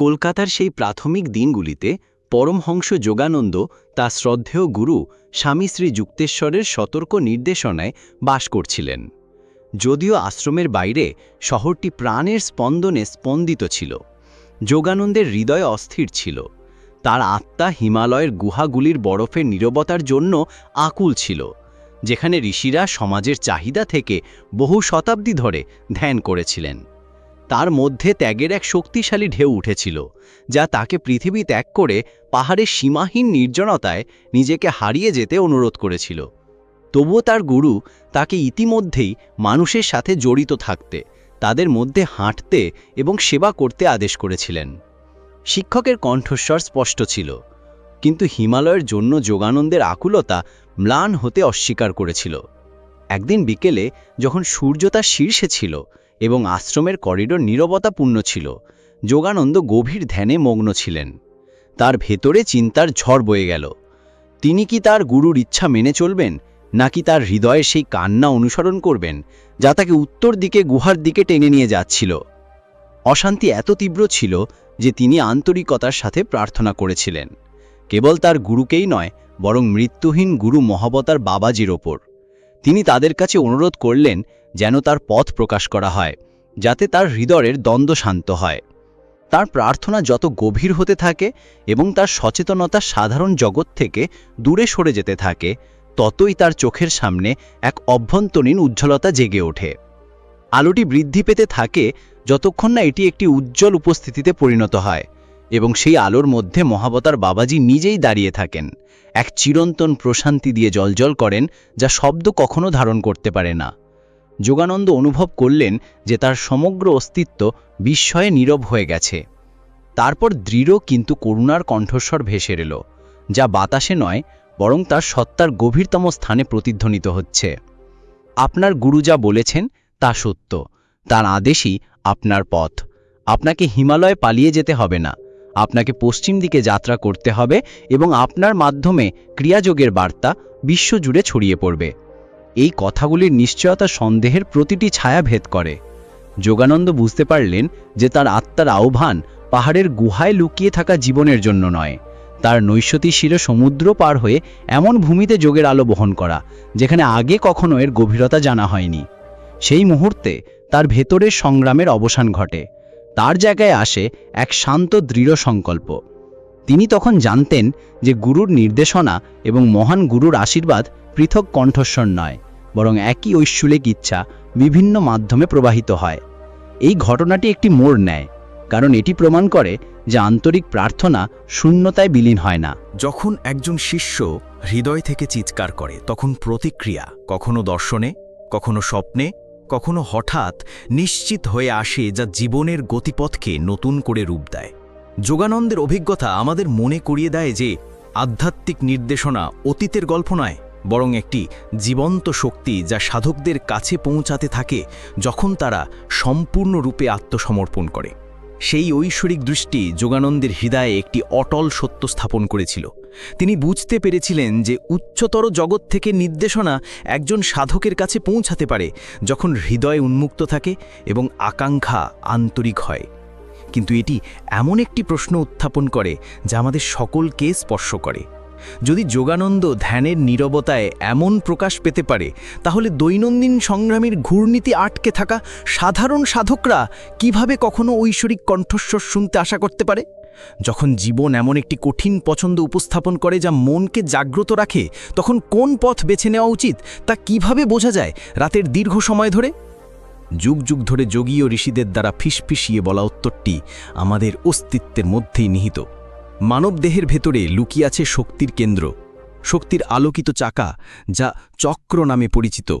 কলকাতার সেই প্রাথমিক দিনগুলিতে পরমহংস যোগানন্দ, তার শ্রদ্ধেয় গুরু, স্বামী শ্রী যুক্তেশ্বরের সতর্ক নির্দেশনায় বাস করছিলেন। যদিও আশ্রমের বাইরে শহরটি প্রাণের স্পন্দনে স্পন্দিত ছিল, যোগানন্দের হৃদয় অস্থির ছিল, তার আত্মা হিমালয়ের গুহাগুলির বরফের নীরবতার জন্য আকুল ছিল, যেখানে ঋষিরা সমাজের চাহিদা থেকে বহু শতাব্দী ধরে ধ্যান করেছিলেন। তার মধ্যে ত্যাগের এক শক্তিশালী ঢেউ উঠেছিল, যা তাকে পৃথিবী ত্যাগ করে পাহাড়ের সীমাহীন নির্জনতায় নিজেকে হারিয়ে যেতে অনুরোধ করেছিল। তবুও তার গুরু তাকে ইতিমধ্যেই মানুষের সাথে জড়িত থাকতে, তাদের মধ্যে হাঁটতে এবং সেবা করতে আদেশ করেছিলেন। শিক্ষকের কণ্ঠস্বর স্পষ্ট ছিল, কিন্তু হিমালয়ের জন্য যোগানন্দের আকুলতা ম্লান হতে অস্বীকার করেছিল। একদিন বিকেলে যখন সূর্য তার শীর্ষে ছিল এবং আশ্রমের করিডোর নীরবতাপূর্ণ ছিল। যোগানন্দ গভীর ধ্যানে মগ্ন ছিলেন। তার ভেতরে চিন্তার ঝড় বয়ে গেল। তিনি কি তার গুরুর ইচ্ছা মেনে চলবেন, নাকি তার হৃদয়ে সেই কান্না অনুসরণ করবেন, যা তাকে উত্তর দিকে, গুহার দিকে টেনে নিয়ে যাচ্ছিল? অশান্তি এত তীব্র ছিল যে তিনি আন্তরিকতার সাথে প্রার্থনা করেছিলেন। কেবল তার গুরুকেই নয়, বরং মৃত্যুহীন গুরু মহাবতার বাবাজির ওপর। তিনি তাদের কাছে অনুরোধ করলেন যেন তার পথ প্রকাশ করা হয়, যাতে তার হৃদয়ের দ্বন্দ্ব শান্ত হয়। তার প্রার্থনা যত গভীর হতে থাকে এবং তার সচেতনতা সাধারণ জগৎ থেকে দূরে সরে যেতে থাকে, ততই তার চোখের সামনে এক অভ্যন্তরীণ উজ্জ্বলতা জেগে ওঠে। আলোটি বৃদ্ধি পেতে থাকে যতক্ষণ না এটি একটি উজ্জ্বল উপস্থিতিতে পরিণত হয় এবং সেই আলোর মধ্যে মহাবতার বাবাজি নিজেই দাঁড়িয়ে থাকেন। এক চিরন্তন প্রশান্তি দিয়ে জলজল করেন যা শব্দ কখনো ধারণ করতে পারে না। যোগানন্দ অনুভব করলেন যে তার সমগ্র অস্তিত্ব বিস্ময়ে নীরব হয়ে গেছে। তারপর দৃঢ় কিন্তু করুণার কণ্ঠস্বর ভেসে এলো, যা বাতাসে নয়, বরং তার সত্তার গভীরতম স্থানে প্রতিধ্বনিত হচ্ছে। আপনার গুরু যা বলেছেন তা সত্য, তার আদেশই আপনার পথ। আপনাকে হিমালয় পালিয়ে যেতে হবে না, আপনাকে পশ্চিম দিকে যাত্রা করতে হবে এবং আপনার মাধ্যমে ক্রিয়াযোগের বার্তা বিশ্বজুড়ে ছড়িয়ে পড়বে। এই কথাগুলির নিশ্চয়তা সন্দেহের প্রতিটি ছায়া ভেদ করে। যোগানন্দ বুঝতে পারলেন যে তার আত্মার আহ্বান পাহাড়ের গুহায় লুকিয়ে থাকা জীবনের জন্য নয়। তার নৈশতী শিরে সমুদ্র পার হয়ে এমন ভূমিতে যোগের আলো বহন করা, যেখানে আগে কখনো এর গভীরতা জানা হয়নি। সেই মুহূর্তে তার ভেতরের সংগ্রামের অবসান ঘটে। তার জায়গায় আসে এক শান্ত দৃঢ় সংকল্প। তিনি তখন জানতেন যে গুরুর নির্দেশনা এবং মহান গুরুর আশীর্বাদ পৃথক কণ্ঠস্বর নয়, বরং একই ঐশ্বরিক ইচ্ছা বিভিন্ন মাধ্যমে প্রবাহিত হয়। এই ঘটনাটি একটি মোড় নেয়, কারণ এটি প্রমাণ করে যে আন্তরিক প্রার্থনা শূন্যতায় বিলীন হয় না। যখন একজন শিষ্য হৃদয় থেকে চিৎকার করে, তখন প্রতিক্রিয়া কখনো দর্শনে, কখনো স্বপ্নে, কখনো হঠাৎ নিশ্চিত হয়ে আসে যা জীবনের গতিপথকে নতুন করে রূপ দেয়। যোগানন্দের অভিজ্ঞতা আমাদের মনে করিয়ে দেয় যে, আধ্যাত্মিক নির্দেশনা অতীতের গল্প নয়, বরং একটি জীবন্ত শক্তি যা সাধকদের কাছে পৌঁছাতে থাকে যখন তারা সম্পূর্ণরূপে আত্মসমর্পণ করে। সেই ঐশ্বরিক দৃষ্টি যোগানন্দের হৃদয়ে একটি অটল সত্য স্থাপন করেছিল। তিনি বুঝতে পেরেছিলেন যে, উচ্চতর জগৎ থেকে নির্দেশনা একজন সাধকের কাছে পৌঁছাতে পারে যখন হৃদয় উন্মুক্ত থাকে এবং আকাঙ্ক্ষা আন্তরিক হয়। কিন্তু এটি এমন একটি প্রশ্ন উত্থাপন করে যা আমাদের সকলকে স্পর্শ করে। যদি যোগানন্দ ধ্যানের নীরবতায় এমন প্রকাশ পেতে পারে, তাহলে দৈনন্দিন সংগ্রামের ঘূর্ণিতে আটকে থাকা সাধারণ সাধকরা কীভাবে কখনো ঐশ্বরিক কণ্ঠস্বর শুনতে আশা করতে পারে? যখন জীবন এমন একটি কঠিন পছন্দ উপস্থাপন করে যা মনকে জাগ্রত রাখে, তখন কোন পথ বেছে নেওয়া উচিত তা কীভাবে বোঝা যায় রাতের দীর্ঘ সময় ধরে? যুগ যুগ ধরে যোগীয় ঋষিদের দ্বারা ফিসফিসিয়ে বলা উত্তরটি আমাদের অস্তিত্বের মধ্যেই নিহিত। মানবদেহের ভেতরে লুকিয়ে আছে শক্তির কেন্দ্র, শক্তির আলোকিত চাকা যা চক্র নামে পরিচিত।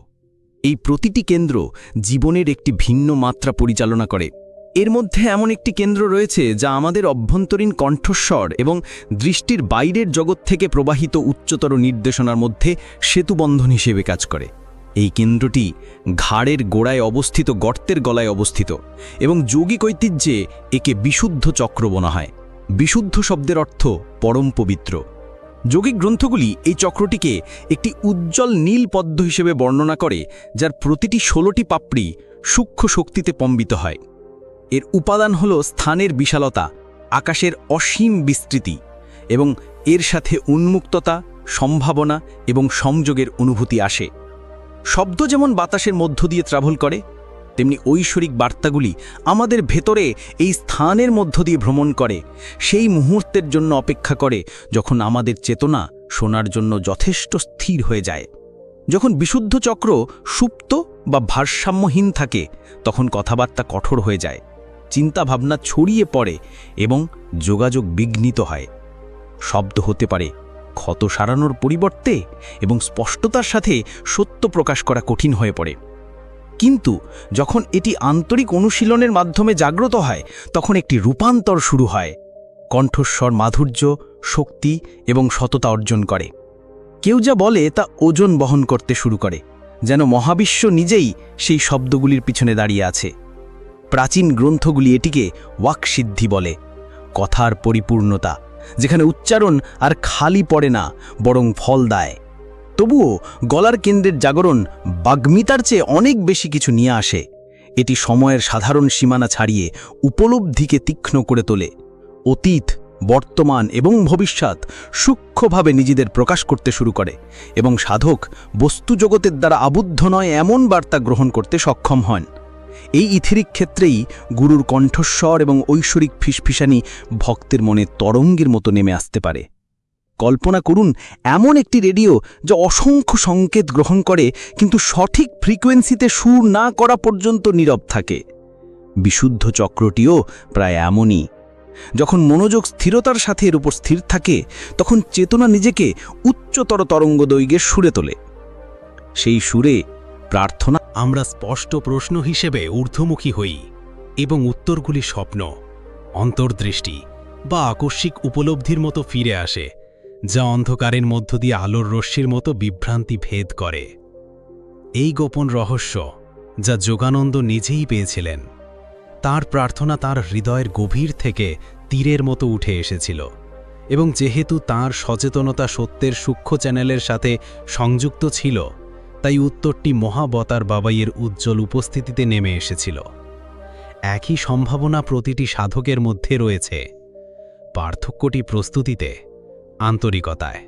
এই প্রতিটি কেন্দ্র জীবনের একটি ভিন্ন মাত্রা পরিচালনা করে। এর মধ্যে এমন একটি কেন্দ্র রয়েছে যা আমাদের অভ্যন্তরীণ কণ্ঠস্বর এবং দৃষ্টির বাইরের জগৎ থেকে প্রবাহিত উচ্চতর নির্দেশনার মধ্যে সেতুবন্ধন হিসেবে কাজ করে। এই কেন্দ্রটি ঘাড়ের গোড়ায় অবস্থিত, গর্তের গলায় অবস্থিত এবং যৌগিক ঐতিহ্যে একে বিশুদ্ধ চক্র বলা হয়। বিশুদ্ধ শব্দের অর্থ পরম পবিত্র। যৌগিক গ্রন্থগুলি এই চক্রটিকে একটি উজ্জ্বল নীল পদ্ম হিসেবে বর্ণনা করে, যার প্রতিটি ষোলোটি পাপড়ি সূক্ষ্ম শক্তিতে পম্বিত হয়। এর উপাদান হল স্থানের বিশালতা, আকাশের অসীম বিস্তৃতি এবং এর সাথে উন্মুক্ততা, সম্ভাবনা এবং সংযোগের অনুভূতি আসে। শব্দ যেমন বাতাসের মধ্য দিয়ে ট্রাভেল করে, তেমনি ঐশ্বরিক বার্তাগুলি আমাদের ভেতরে এই স্থানের মধ্য দিয়ে ভ্রমণ করে, সেই মুহূর্তের জন্য অপেক্ষা করে যখন আমাদের চেতনা শোনার জন্য যথেষ্ট স্থির হয়ে যায়। যখন বিশুদ্ধ চক্র সুপ্ত বা ভারসাম্যহীন থাকে, তখন কথাবার্তা কঠোর হয়ে যায়, চিন্তাভাবনা ছড়িয়ে পড়ে এবং যোগাযোগ বিঘ্নিত হয়। শব্দ হতে পারে ক্ষত সারানোর পরিবর্তে এবং স্পষ্টতার সাথে সত্য প্রকাশ করা কঠিন হয়ে পড়ে। কিন্তু যখন এটি আন্তরিক অনুশীলনের মাধ্যমে জাগ্রত হয়, তখন একটি রূপান্তর শুরু হয়। কণ্ঠস্বর মাধুর্য, শক্তি এবং সততা অর্জন করে। কেউ যা বলে তা ওজন বহন করতে শুরু করে, যেন মহাবিশ্ব নিজেই সেই শব্দগুলির পিছনে দাঁড়িয়ে আছে। প্রাচীন গ্রন্থগুলি এটিকে ওয়াকসিদ্ধি বলে। কথার পরিপূর্ণতা। যেখানে উচ্চারণ আর খালি পড়ে না, বরং ফল দেয়। তবুও গলার কেন্দ্রের জাগরণ বাগ্মিতার চেয়ে অনেক বেশি কিছু নিয়ে আসে। এটি সময়ের সাধারণ সীমানা ছাড়িয়ে উপলব্ধিকে তীক্ষ্ণ করে তোলে। অতীত, বর্তমান এবং ভবিষ্যৎ সূক্ষ্মভাবে নিজেদের প্রকাশ করতে শুরু করে এবং সাধক বস্তু জগতের দ্বারা আবুদ্ধ নয় এমন বার্তা গ্রহণ করতে সক্ষম হন। এই ইথিরিক ক্ষেত্রেই গুরুর কণ্ঠস্বর এবং ঐশ্বরিক ফিসফিসানি ভক্তের মনে তরঙ্গের মতো নেমে আসতে পারে। কল্পনা করুন, এমন একটি রেডিও যা অসংখ্য সংকেত গ্রহণ করে, কিন্তু সঠিক ফ্রিকোয়েন্সিতে সুর না করা পর্যন্ত নীরব থাকে। বিশুদ্ধ চক্রটিও প্রায় এমনই। যখন মনোযোগ স্থিরতার সাথে এর উপর স্থির থাকে, তখন চেতনা নিজেকে উচ্চতর তরঙ্গ দৈর্ঘ্যে সুরে তোলে। সেই সুরে প্রার্থনা আমরা স্পষ্ট প্রশ্ন হিসেবে ঊর্ধ্বমুখী হই এবং উত্তরগুলি স্বপ্ন, অন্তর্দৃষ্টি বা আকস্মিক উপলব্ধির মতো ফিরে আসে, যা অন্ধকারের মধ্য দিয়ে আলোর রশ্মির মতো বিভ্রান্তি ভেদ করে। এই গোপন রহস্য, যা যোগানন্দ নিজেই পেয়েছিলেন, তার প্রার্থনা তার হৃদয়ের গভীর থেকে তীরের মতো উঠে এসেছিল এবং যেহেতু তার সচেতনতা সত্যের সূক্ষ্ম চ্যানেলের সাথে সংযুক্ত ছিল তাই উত্তরটি মহাবতার বাবাইয়ের উজ্জ্বল উপস্থিতিতে নেমে এসেছিল। একই সম্ভাবনা প্রতিটি সাধকের মধ্যে রয়েছে। পার্থক্যটি প্রস্তুতিতে, আন্তরিকতায়,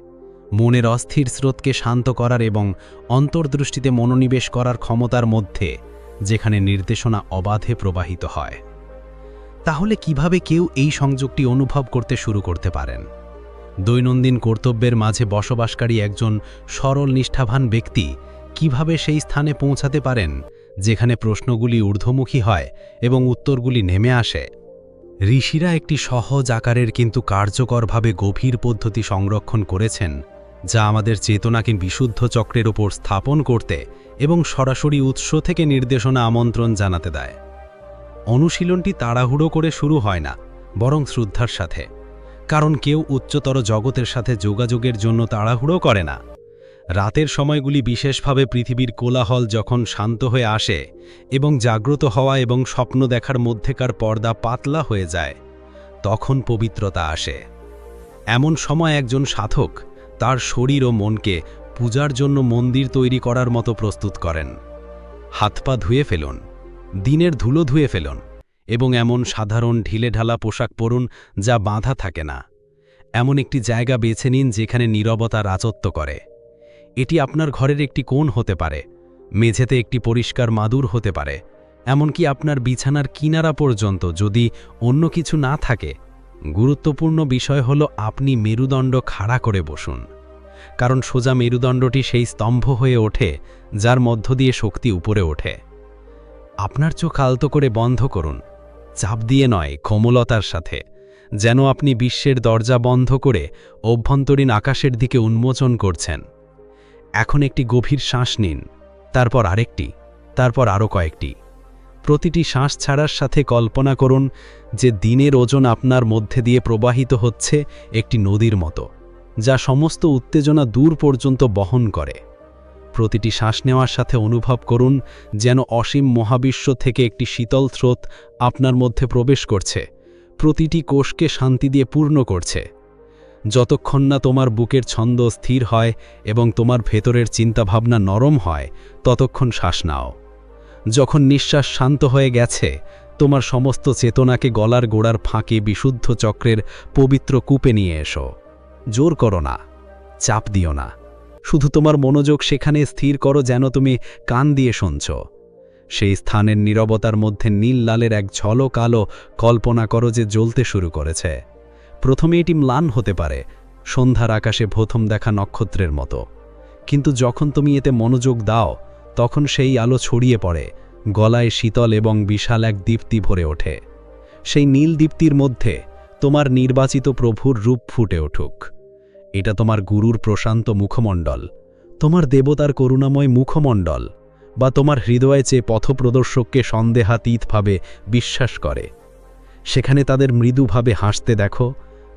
মনের অস্থির স্রোতকে শান্ত করার এবং অন্তর্দৃষ্টিতে মনোনিবেশ করার ক্ষমতার মধ্যে, যেখানে নির্দেশনা অবাধে প্রবাহিত হয়। তাহলে কীভাবে কেউ এই সংযোগটি অনুভব করতে শুরু করতে পারেন? দৈনন্দিন কর্তব্যের মাঝে বসবাসকারী একজন সরল নিষ্ঠাবান ব্যক্তি কীভাবে সেই স্থানে পৌঁছাতে পারেন, যেখানে প্রশ্নগুলি ঊর্ধ্বমুখী হয় এবং উত্তরগুলি নেমে আসে? ঋষিরা একটি সহজ আকারের কিন্তু কার্যকরভাবে গভীর পদ্ধতি সংরক্ষণ করেছেন, যা আমাদের চেতনাকে বিশুদ্ধ চক্রের ওপর স্থাপন করতে এবং সরাসরি উৎস থেকে নির্দেশনা আমন্ত্রণ জানাতে দেয়। অনুশীলনটি তাড়াহুড়ো করে শুরু হয় না, বরং শ্রদ্ধার সাথে, কারণ কেউ উচ্চতর জগতের সাথে যোগাযোগের জন্য তাড়াহুড়ো করে না। রাতের সময়গুলি বিশেষভাবে পৃথিবীর কোলাহল যখন শান্ত হয়ে আসে এবং জাগ্রত হওয়া এবং স্বপ্ন দেখার মধ্যেকার পর্দা পাতলা হয়ে যায়, তখন পবিত্রতা আসে। এমন সময় একজন সাধক তার শরীর ও মনকে পূজার জন্য মন্দির তৈরি করার মতো প্রস্তুত করেন। হাত পা ধুয়ে ফেলুন, দিনের ধুলো ধুয়ে ফেলুন এবং এমন সাধারণ ঢিলেঢালা পোশাক পরুন যা বাঁধা থাকে না। এমন একটি জায়গা বেছে নিন যেখানে নীরবতা রাজত্ব করে। এটি আপনার ঘরের একটি কোণ হতে পারে, মেঝেতে একটি পরিষ্কার মাদুর হতে পারে, এমনকি আপনার বিছানার কিনারা পর্যন্ত যদি অন্য কিছু না থাকে। গুরুত্বপূর্ণ বিষয় হল আপনি মেরুদণ্ড খাড়া করে বসুন, কারণ সোজা মেরুদণ্ডটি সেই স্তম্ভ হয়ে ওঠে, যার মধ্য দিয়ে শক্তি উপরে ওঠে। আপনার চোখ আলতো করে বন্ধ করুন, চাপ দিয়ে নয় কোমলতার সাথে, যেন আপনি বিশ্বের দরজা বন্ধ করে অভ্যন্তরীণ আকাশের দিকে উন্মোচন করছেন। এখন একটি গভীর শ্বাস নিন, তারপর আরেকটি, তারপর আরও কয়েকটি। প্রতিটি শ্বাস ছাড়ার সাথে কল্পনা করুন যে দিনের ওজন আপনার মধ্যে দিয়ে প্রবাহিত হচ্ছে একটি নদীর মতো, যা সমস্ত উত্তেজনা দূর পর্যন্ত বহন করে। প্রতিটি শ্বাস নেওয়ার সাথে অনুভব করুন যেন অসীম মহাবিশ্ব থেকে একটি শীতল স্রোত আপনার মধ্যে প্রবেশ করছে, প্রতিটি কোষকে শান্তি দিয়ে পূর্ণ করছে। যতক্ষণ না তোমার বুকের ছন্দ স্থির হয় এবং তোমার ভেতরের চিন্তাভাবনা নরম হয়, ততক্ষণ শ্বাস নাও। যখন নিঃশ্বাস শান্ত হয়ে গেছে, তোমার সমস্ত চেতনাকে গলার গোড়ার ফাঁকে বিশুদ্ধ চক্রের পবিত্র কূপে নিয়ে এসো। জোর করো না, চাপ দিও না। শুধু তোমার মনোযোগ সেখানে স্থির করো যেন তুমি কান দিয়ে শুনছ। সেই স্থানের নীরবতার মধ্যে নীল লালের এক ঝলক আলো কল্পনা করো যে জ্বলতে শুরু করেছে। প্রথমে এটি ম্লান হতে পারে, সন্ধ্যার আকাশে প্রথম দেখা নক্ষত্রের মতো। কিন্তু যখন তুমি এতে মনোযোগ দাও, তখন সেই আলো ছড়িয়ে পড়ে, গলায় শীতল এবং বিশাল এক দীপ্তি ভরে ওঠে। সেই নীল দীপ্তির মধ্যে তোমার নির্বাচিত প্রভুর রূপ ফুটে উঠুক। এটা তোমার গুরুর প্রশান্ত মুখমণ্ডল, তোমার দেবতার করুণাময় মুখমণ্ডল, বা তোমার হৃদয়ে চেয়ে পথপ্রদর্শককে সন্দেহাতীতভাবে বিশ্বাস করে। সেখানে তাদের মৃদুভাবে হাসতে দেখো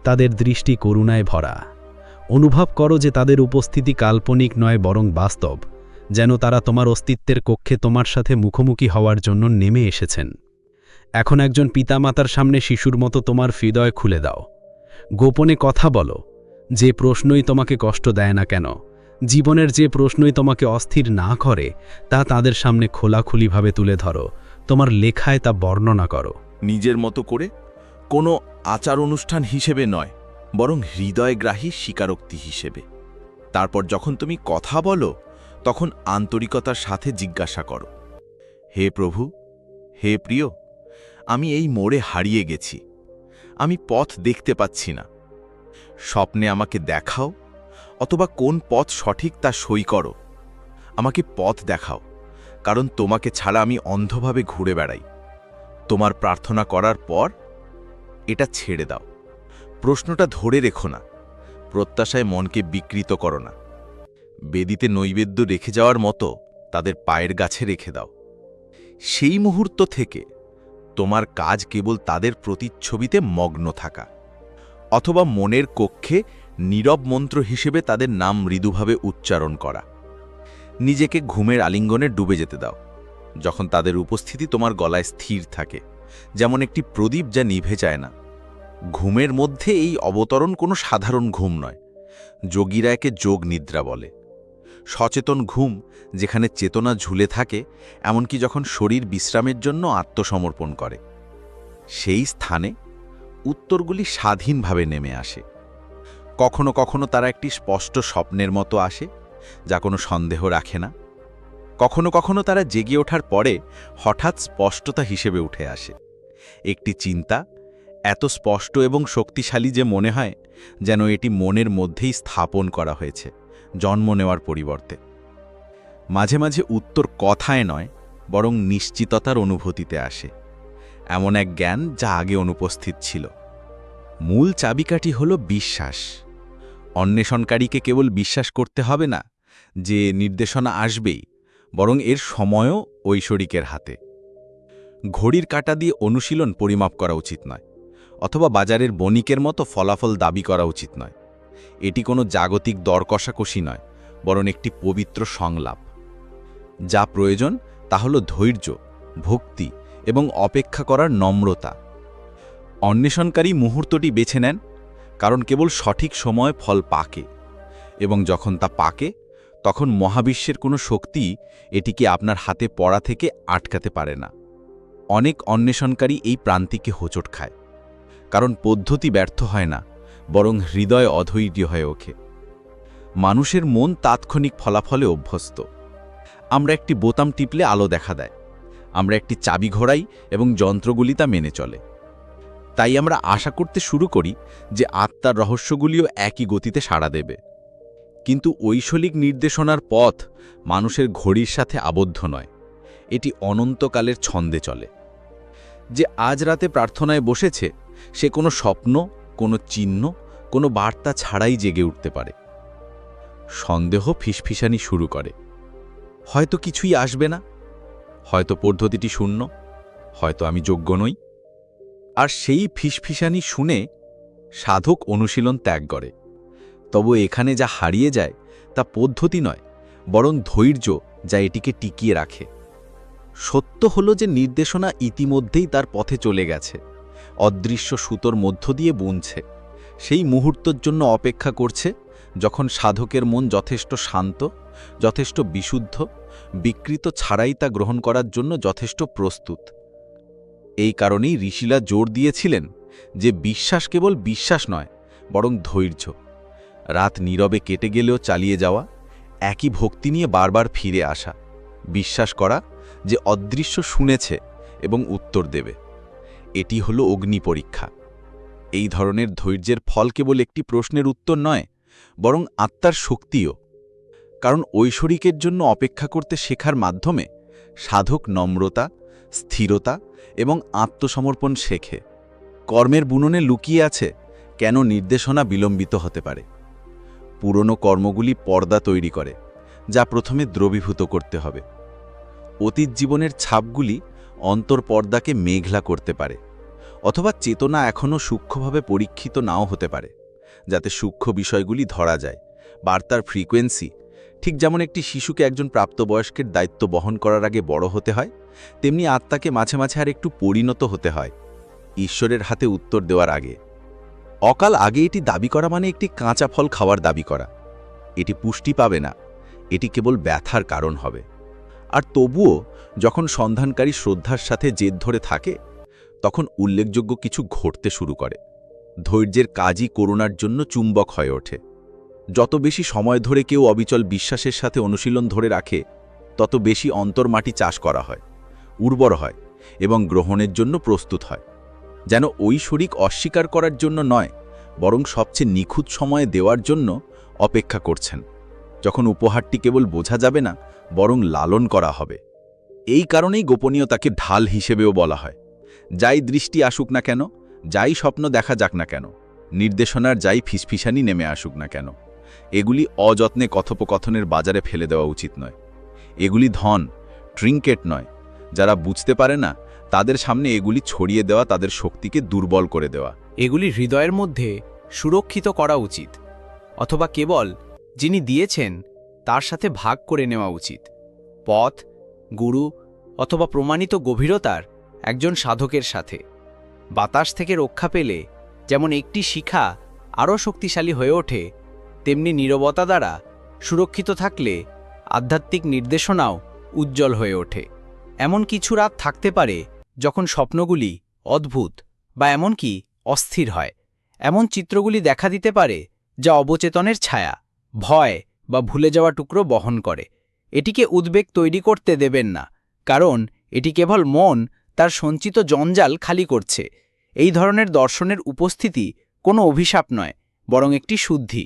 তাদের দৃষ্টি করুণায় ভরা। অনুভব করো যে তাদের উপস্থিতি কাল্পনিক নয় বরং বাস্তব, যেন তারা তোমার অস্তিত্বের কক্ষে তোমার সাথে মুখোমুখি হওয়ার জন্য নেমে এসেছেন। এখন একজন পিতামাতার সামনে শিশুর মতো তোমার হৃদয় খুলে দাও। গোপনে কথা বলো, যে প্রশ্নই তোমাকে কষ্ট দেয় না কেন, জীবনের যে প্রশ্নই তোমাকে অস্থির না করে, তা তাদের সামনে খোলাখুলিভাবে তুলে ধরো, তোমার লেখায় তা বর্ণনা করো। নিজের মতো করে কোনো আচার অনুষ্ঠান হিসেবে নয়, বরং হৃদয়গ্রাহী স্বীকারোক্তি হিসেবে। তারপর যখন তুমি কথা বলো, তখন আন্তরিকতার সাথে জিজ্ঞাসা করো, হে প্রভু, হে প্রিয়, আমি এই মোড়ে হারিয়ে গেছি, আমি পথ দেখতে পাচ্ছি না। স্বপ্নে আমাকে দেখাও, অথবা কোন পথ সঠিক তা সই করো। আমাকে পথ দেখাও, কারণ তোমাকে ছাড়া আমি অন্ধভাবে ঘুরে বেড়াই। তোমার প্রার্থনা করার পর এটা ছেড়ে দাও। প্রশ্নটা ধরে রেখো না। প্রত্যাশায় মনকে বিকৃত করো না। বেদিতে নৈবেদ্য রেখে যাওয়ার মতো তাদের পায়ের গাছে রেখে দাও। সেই মুহূর্ত থেকে তোমার কাজ কেবল তাদের প্রতিচ্ছবিতে মগ্ন থাকা। অথবা মনের কক্ষে নীরব মন্ত্র হিসেবে তাদের নাম মৃদুভাবে উচ্চারণ করা। নিজেকে ঘুমের আলিঙ্গনে ডুবে যেতে দাও। যখন তাদের উপস্থিতি তোমার গলায় স্থির থাকে। যেমন একটি প্রদীপ যা নিভে যায় না। ঘুমের মধ্যে এই অবতরণ কোনো সাধারণ ঘুম নয়। যোগীরা একে যোগ নিদ্রা বলে। সচেতন ঘুম যেখানে চেতনা ঝুলে থাকে, এমনকি যখন শরীর বিশ্রামের জন্য আত্মসমর্পণ করে। সেই স্থানে উত্তরগুলি স্বাধীনভাবে নেমে আসে। কখনো কখনো তারা একটি স্পষ্ট স্বপ্নের মতো আসে, যা কোনো সন্দেহ রাখে না। কখনো কখনো তারা জেগে ওঠার পরে হঠাৎ স্পষ্টতা হিসেবে উঠে আসে। একটি চিন্তা, এত স্পষ্ট এবং শক্তিশালী যে মনে হয় যেন এটি মনের মধ্যেই স্থাপন করা হয়েছে, জন্ম নেওয়ার পরিবর্তে। মাঝে মাঝে উত্তর কথায় নয়, বরং নিশ্চিততার অনুভূতিতে আসে। এমন এক জ্ঞান যা আগে অনুপস্থিত ছিল। মূল চাবিকাঠি হল বিশ্বাস। অন্বেষণকারীকে কেবল বিশ্বাস করতে হবে না, যে নির্দেশনা আসবেই, বরং এর সময়ও ঐশ্বরিকের হাতে। ঘড়ির কাটা দিয়ে অনুশীলন পরিমাপ করা উচিত নয়, অথবা বাজারের বণিকের মতো ফলাফল দাবি করা উচিত নয়। এটি কোনো জাগতিক দর কষাকষি নয়, বরং একটি পবিত্র সংলাপ। যা প্রয়োজন, তা হল ধৈর্য, ভক্তি এবং অপেক্ষা করার নম্রতা। অন্বেষণকারী মুহূর্তটি বেছে নেন, কারণ কেবল সঠিক সময় ফল পাকে, এবং যখন তা পাকে, তখন মহাবিশ্বের কোনো শক্তি এটিকে আপনার হাতে পড়া থেকে আটকাতে পারে না। অনেক অন্বেষণকারী এই প্রান্তিকে হোঁচট খায়। কারণ পদ্ধতি ব্যর্থ হয় না, বরং হৃদয় অধৈর্য হয়ে ওঠে। মানুষের মন তাৎক্ষণিক ফলাফলে অভ্যস্ত। আমরা একটি বোতাম টিপলে আলো দেখা দেয়। আমরা একটি চাবি ঘোরাই এবং যন্ত্রগুলি তা মেনে চলে। তাই আমরা আশা করতে শুরু করি যে আত্মার রহস্যগুলিও একই গতিতে সাড়া দেবে। কিন্তু ঐশলিক নির্দেশনার পথ মানুষের ঘড়ির সাথে আবদ্ধ নয়। এটি অনন্তকালের ছন্দে চলে। যে আজ রাতে প্রার্থনায় বসেছে, সে কোনো স্বপ্ন, কোনো চিহ্ন, কোনো বার্তা ছাড়াই জেগে উঠতে পারে। সন্দেহ ফিসফিসানি শুরু করে। হয়তো কিছুই আসবে না। হয়তো পদ্ধতিটি শূন্য। হয়তো আমি যোগ্য নই। আর সেই ফিসফিসানি শুনে সাধক অনুশীলন ত্যাগ করে। তবু এখানে যা হারিয়ে যায়, তা পদ্ধতি নয়, বরং ধৈর্য যা এটিকে টিকিয়ে রাখে। সত্য হলো যে নির্দেশনা ইতিমধ্যেই তার পথে চলে গেছে। অদৃশ্য সুতোর মধ্য দিয়ে বুনছে। সেই মুহূর্তের জন্য অপেক্ষা করছে যখন সাধকের মন যথেষ্ট শান্ত, যথেষ্ট বিশুদ্ধ, বিকৃত ছাড়াই তা গ্রহণ করার জন্য যথেষ্ট প্রস্তুত। এই কারণেই ঋষিলা জোর দিয়েছিলেন যে বিশ্বাস কেবল বিশ্বাস নয়, বরং ধৈর্য। রাত নীরবে কেটে গেলেও চালিয়ে যাওয়া, একই ভক্তি নিয়ে বারবার ফিরে আসা, বিশ্বাস করা যে অদৃশ্য শুনেছে এবং উত্তর দেবে। এটি হলো অগ্নি পরীক্ষা। এই ধরনের ধৈর্যের ফল কেবল একটি প্রশ্নের উত্তর নয়, বরং আত্মার শক্তিও। কারণ ঐশ্বরিকের জন্য অপেক্ষা করতে শেখার মাধ্যমে সাধক নম্রতা, স্থিরতা এবং আত্মসমর্পণ শেখে। কর্মের বুননে লুকিয়ে আছে কেন নির্দেশনা বিলম্বিত হতে পারে। পুরনো কর্মগুলি পর্দা তৈরি করে, যা প্রথমে দ্রবীভূত করতে হবে। অতীত জীবনের ছাপগুলি অন্তর্পর্দাকে মেঘলা করতে পারে, অথবা চেতনা এখনও সূক্ষ্মভাবে পরীক্ষিত নাও হতে পারে, যাতে সূক্ষ্ম বিষয়গুলি ধরা যায়। বার্তার ফ্রিকোয়েন্সি, ঠিক যেমন একটি শিশুকে একজন প্রাপ্তবয়স্কের দায়িত্ব বহন করার আগে বড় হতে হয়, তেমনি আত্মাকে মাঝে মাঝে আর একটু পরিণত হতে হয়, ঈশ্বরের হাতে উত্তর দেওয়ার আগে। অকাল আগে এটি দাবি করা মানে একটি কাঁচা ফল খাওয়ার দাবি করা। এটি পুষ্টি পাবে না, এটি কেবল ব্যথার কারণ হবে। আর তবুও যখন সন্ধানকারী শ্রদ্ধার সাথে জেদ ধরে থাকে, তখন উল্লেখযোগ্য কিছু ঘটতে শুরু করে। ধৈর্যের কাজই করোনার জন্য চুম্বক হয়ে ওঠে। যত বেশি সময় ধরে কেউ অবিচল বিশ্বাসের সাথে অনুশীলন ধরে রাখে, তত বেশি অন্তর্মাটি চাষ করা হয়, উর্বর হয় এবং গ্রহণের জন্য প্রস্তুত হয়। যেন ওই শরিক অস্বীকার করার জন্য নয়, বরং সবচেয়ে নিখুঁত সময়ে দেওয়ার জন্য অপেক্ষা করছেন। যখন উপহারটি কেবল বোঝা যাবে না বরং লালন করা হবে। এই কারণেই গোপনীয়তাকে ঢাল হিসেবেও বলা হয়। যাই দৃষ্টি আসুক না কেন, যাই স্বপ্ন দেখা যাক না কেন, নির্দেশনার যাই ফিসফিসানি নেমে আসুক না কেন, এগুলি অযত্নে কথোপকথনের বাজারে ফেলে দেওয়া উচিত নয়। এগুলি ধন, ট্রিঙ্কেট নয়। যারা বুঝতে পারে না, তাদের সামনে এগুলি ছড়িয়ে দেওয়া তাদের শক্তিকে দুর্বল করে দেওয়া। এগুলি হৃদয়ের মধ্যে সুরক্ষিত করা উচিত। অথবা কেবল যিনি দিয়েছেন তার সাথে ভাগ করে নেওয়া উচিত। পথ, গুরু অথবা প্রমাণিত গভীরতার একজন সাধকের সাথে। বাতাস থেকে রক্ষা পেলে যেমন একটি শিখা আরও শক্তিশালী হয়ে ওঠে, তেমনি নীরবতা দ্বারা সুরক্ষিত থাকলে আধ্যাত্মিক নির্দেশনাও উজ্জ্বল হয়ে ওঠে। এমন কিছু রাত থাকতে পারে যখন স্বপ্নগুলি অদ্ভুত বা এমনকি অস্থির হয়। এমন চিত্রগুলি দেখা দিতে পারে যা অবচেতনের ছায়া, ভয় বা ভুলে যাওয়া টুকরো বহন করে। এটিকে উদ্বেগ তৈরি করতে দেবেন না, কারণ এটি কেবল মন, তার সঞ্চিত জঞ্জাল খালি করছে। এই ধরনের দর্শনের উপস্থিতি কোনো অভিশাপ নয়, বরং একটি শুদ্ধি।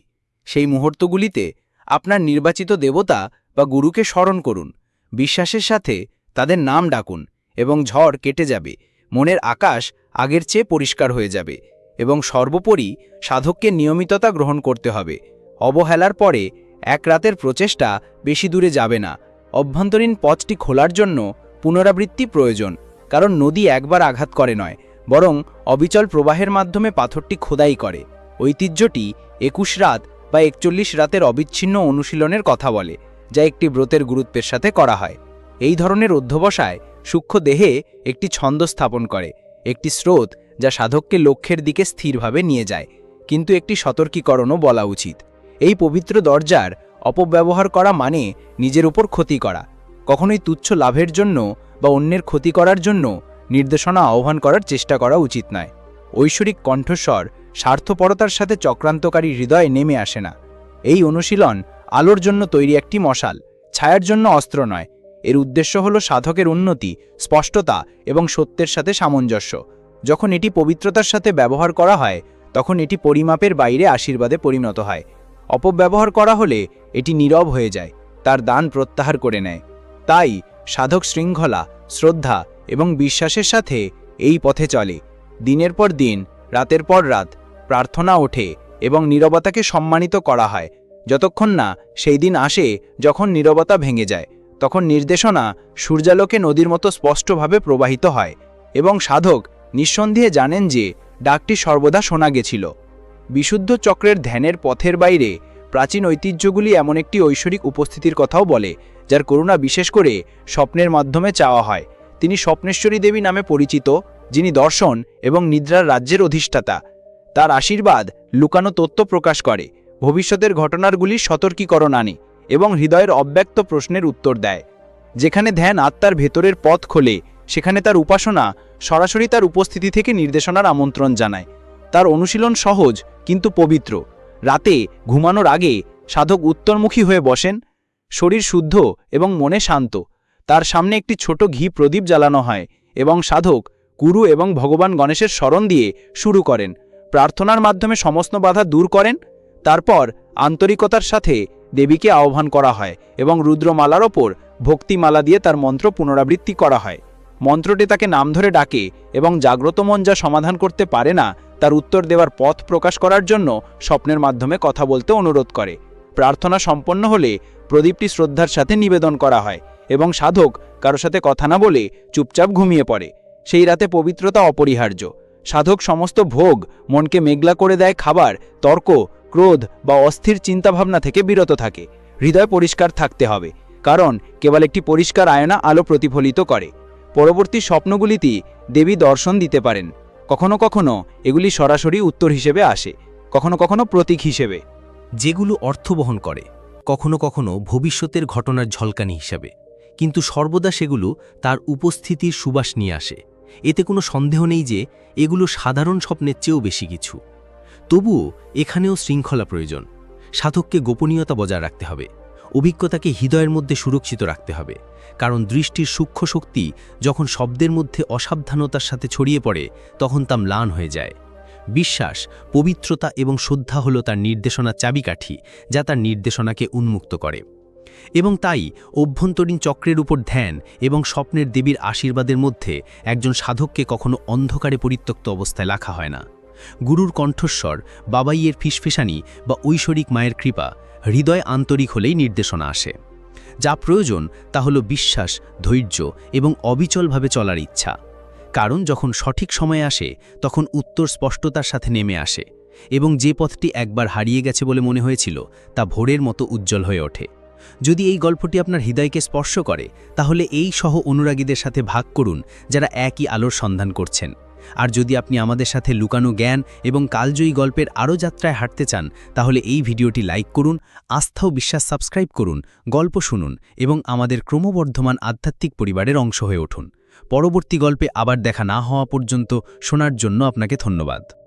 সেই মুহূর্তগুলিতে আপনার নির্বাচিত দেবতা বা গুরুকে স্মরণ করুন, বিশ্বাসের সাথে তাদের নাম ডাকুন, এবং ঝড় কেটে যাবে, মনের আকাশ আগের চেয়ে পরিষ্কার হয়ে যাবে, এবং সর্বোপরি সাধককে নিয়মিততা গ্রহণ করতে হবে। অবহেলার পরে এক রাতের প্রচেষ্টা বেশি দূরে যাবে না। অভ্যন্তরীণ পথটি খোলার জন্য পুনরাবৃত্তি প্রয়োজন, কারণ নদী একবার আঘাত করে নয়, বরং অবিচল প্রবাহের মাধ্যমে পাথরটি খোদাই করে। ঐতিহ্যটি একুশ রাত বা একচল্লিশ রাতের অবিচ্ছিন্ন অনুশীলনের কথা বলে, যা একটি ব্রতের গুরুত্বের সাথে করা হয়। এই ধরনের অধ্যবসায় সূক্ষ্ম দেহে একটি ছন্দ স্থাপন করে, একটি স্রোত যা সাধককে লক্ষ্যের দিকে স্থিরভাবে নিয়ে যায়, কিন্তু একটি সতর্কীকরণও বলা উচিত। এই পবিত্র দরজার অপব্যবহার করা মানে নিজের উপর ক্ষতি করা। কখনোই তুচ্ছ লাভের জন্য বা অন্যের ক্ষতি করার জন্য নির্দেশনা আহ্বান করার চেষ্টা করা উচিত নয়। ঐশ্বরিক কণ্ঠস্বর স্বার্থপরতার সাথে চক্রান্তকারী হৃদয়ে নেমে আসে না। এই অনুশীলন আলোর জন্য তৈরি একটি মশাল, ছায়ার জন্য অস্ত্র নয়। এর উদ্দেশ্য হল সাধকের উন্নতি, স্পষ্টতা এবং সত্যের সাথে সামঞ্জস্য। যখন এটি পবিত্রতার সাথে ব্যবহার করা হয়, তখন এটি পরিমাপের বাইরে আশীর্বাদে পরিণত হয়। অপব্যবহার করা হলে এটি নীরব হয়ে যায়, তার দান প্রত্যাহার করে নেয়। তাই সাধক শৃঙ্খলা, শ্রদ্ধা এবং বিশ্বাসের সাথে এই পথে চলে। দিনের পর দিন, রাতের পর রাত প্রার্থনা ওঠে এবং নীরবতাকে সম্মানিত করা হয়। যতক্ষণ না সেই দিন আসে যখন নীরবতা ভেঙে যায়, তখন নির্দেশনা সূর্যালোকে নদীর মতো স্পষ্টভাবে প্রবাহিত হয় এবং সাধক নিঃসন্দেহে জানেন যে ডাকটি সর্বদা শোনা গেছিল। বিশুদ্ধ চক্রের ধ্যানের পথের বাইরে প্রাচীন ঐতিহ্যগুলি এমন একটি ঐশ্বরিক উপস্থিতির কথাও বলে, যার করুণা বিশেষ করে স্বপ্নের মাধ্যমে চাওয়া হয়। তিনি স্বপ্নেশ্বরী দেবী নামে পরিচিত, যিনি দর্শন এবং নিদ্রার রাজ্যের অধিষ্ঠাতা। তার আশীর্বাদ লুকানো তত্ত্ব প্রকাশ করে, ভবিষ্যতের ঘটনারগুলি সতর্কীকরণ আনে এবং হৃদয়ের অব্যক্ত প্রশ্নের উত্তর দেয়। যেখানে ধ্যান আত্মার ভেতরের পথ খোলে, সেখানে তার উপাসনা সরাসরি তার উপস্থিতি থেকে নির্দেশনার আমন্ত্রণ জানায়। তার অনুশীলন সহজ, কিন্তু পবিত্র। রাতে ঘুমানোর আগে সাধক উত্তরমুখী হয়ে বসেন, শরীর শুদ্ধ এবং মনে শান্ত। তার সামনে একটি ছোট ঘি প্রদীপ জ্বালানো হয় এবং সাধক গুরু এবং ভগবান গণেশের স্মরণ দিয়ে শুরু করেন। প্রার্থনার মাধ্যমে সমস্ত বাধা দূর করেন, তারপর আন্তরিকতার সাথে দেবীকে আহ্বান করা হয় এবং রুদ্রমালার ওপর ভক্তিমালা দিয়ে তার মন্ত্র পুনরাবৃত্তি করা হয়। মন্ত্রটি তাকে নাম ধরে ডাকে এবং জাগ্রত মন যা সমাধান করতে পারে না তার উত্তর দেওয়ার পথ প্রকাশ করার জন্য স্বপ্নের মাধ্যমে কথা বলতে অনুরোধ করে। প্রার্থনা সম্পন্ন হলে প্রদীপটি শ্রদ্ধার সাথে নিবেদন করা হয় এবং সাধক কারও সাথে কথা না বলে চুপচাপ ঘুমিয়ে পড়ে। সেই রাতে পবিত্রতা অপরিহার্য। সাধক সমস্ত ভোগ, মনকে মেঘলা করে দেয় খাবার, তর্ক, ক্রোধ বা অস্থির চিন্তাভাবনা থেকে বিরত থাকে। হৃদয় পরিষ্কার থাকতে হবে, কারণ কেবল একটি পরিষ্কার আয়না আলো প্রতিফলিত করে। পরবর্তী স্বপ্নগুলিতে দেবী দর্শন দিতে পারেন। কখনো কখনো এগুলি সরাসরি উত্তর হিসেবে আসে, কখনো কখনো প্রতীক হিসেবে। যেগুলো অর্থ বহন করে, কখনো কখনো ভবিষ্যতের ঘটনার ঝলকানি হিসাবে। কিন্তু সর্বদা সেগুলো তার উপস্থিতির সুবাস নিয়ে আসে। এতে কোনো সন্দেহ নেই যে এগুলো সাধারণ স্বপ্নের চেয়েও বেশি কিছু। তবুও এখানেও শৃঙ্খলা প্রয়োজন। সাধককে গোপনীয়তা বজায় রাখতে হবে। অভিজ্ঞতাকে হৃদয়ের মধ্যে সুরক্ষিত রাখতে হবে। কারণ দৃষ্টির সূক্ষ্ম শক্তি যখন শব্দের মধ্যে অসাবধানতার সাথে ছড়িয়ে পড়ে, তখন তা ম্লান হয়ে যায়। বিশ্বাস, পবিত্রতা এবং শ্রদ্ধা হল তার নির্দেশনা চাবিকাঠি, যা তার নির্দেশনাকে উন্মুক্ত করে। এবং তাই অভ্যন্তরীণ চক্রের উপর ধ্যান এবং স্বপ্নের দেবীর আশীর্বাদের মধ্যে একজন সাধককে কখনো অন্ধকারে পরিত্যক্ত অবস্থায় রাখা হয় না। গুরুর কণ্ঠস্বর, বাবাইয়ের ফিসফিসানি বা ঐশ্বরিক মায়ের কৃপা হৃদয় আন্তরিক হলেই নির্দেশনা আসে। যা প্রয়োজন তা হল বিশ্বাস, ধৈর্য এবং অবিচলভাবে চলার ইচ্ছা। কারণ যখন সঠিক সময় আসে, তখন উত্তর স্পষ্টতার সাথে নেমে আসে এবং যে পথটি একবার হারিয়ে গেছে বলে মনে হয়েছিল, তা ভোরের মতো উজ্জ্বল হয়ে ওঠে। যদি এই গল্পটি আপনার হৃদয়কে স্পর্শ করে, তাহলে এই সহ অনুরাগীদের সাথে ভাগ করুন যারা একই আলোর সন্ধান করছেন। আর যদি আপনি আমাদের সাথে লুকানো জ্ঞান এবং কালজয়ী গল্পের আরও যাত্রায় হাঁটতে চান, তাহলে এই ভিডিওটি লাইক করুন, আস্থা ও বিশ্বাস সাবস্ক্রাইব করুন, গল্প শুনুন এবং আমাদের ক্রমবর্ধমান আধ্যাত্মিক পরিবারের অংশ হয়ে উঠুন। পরবর্তী গল্পে আবার দেখা না হওয়া পর্যন্ত শোনার জন্য আপনাকে ধন্যবাদ।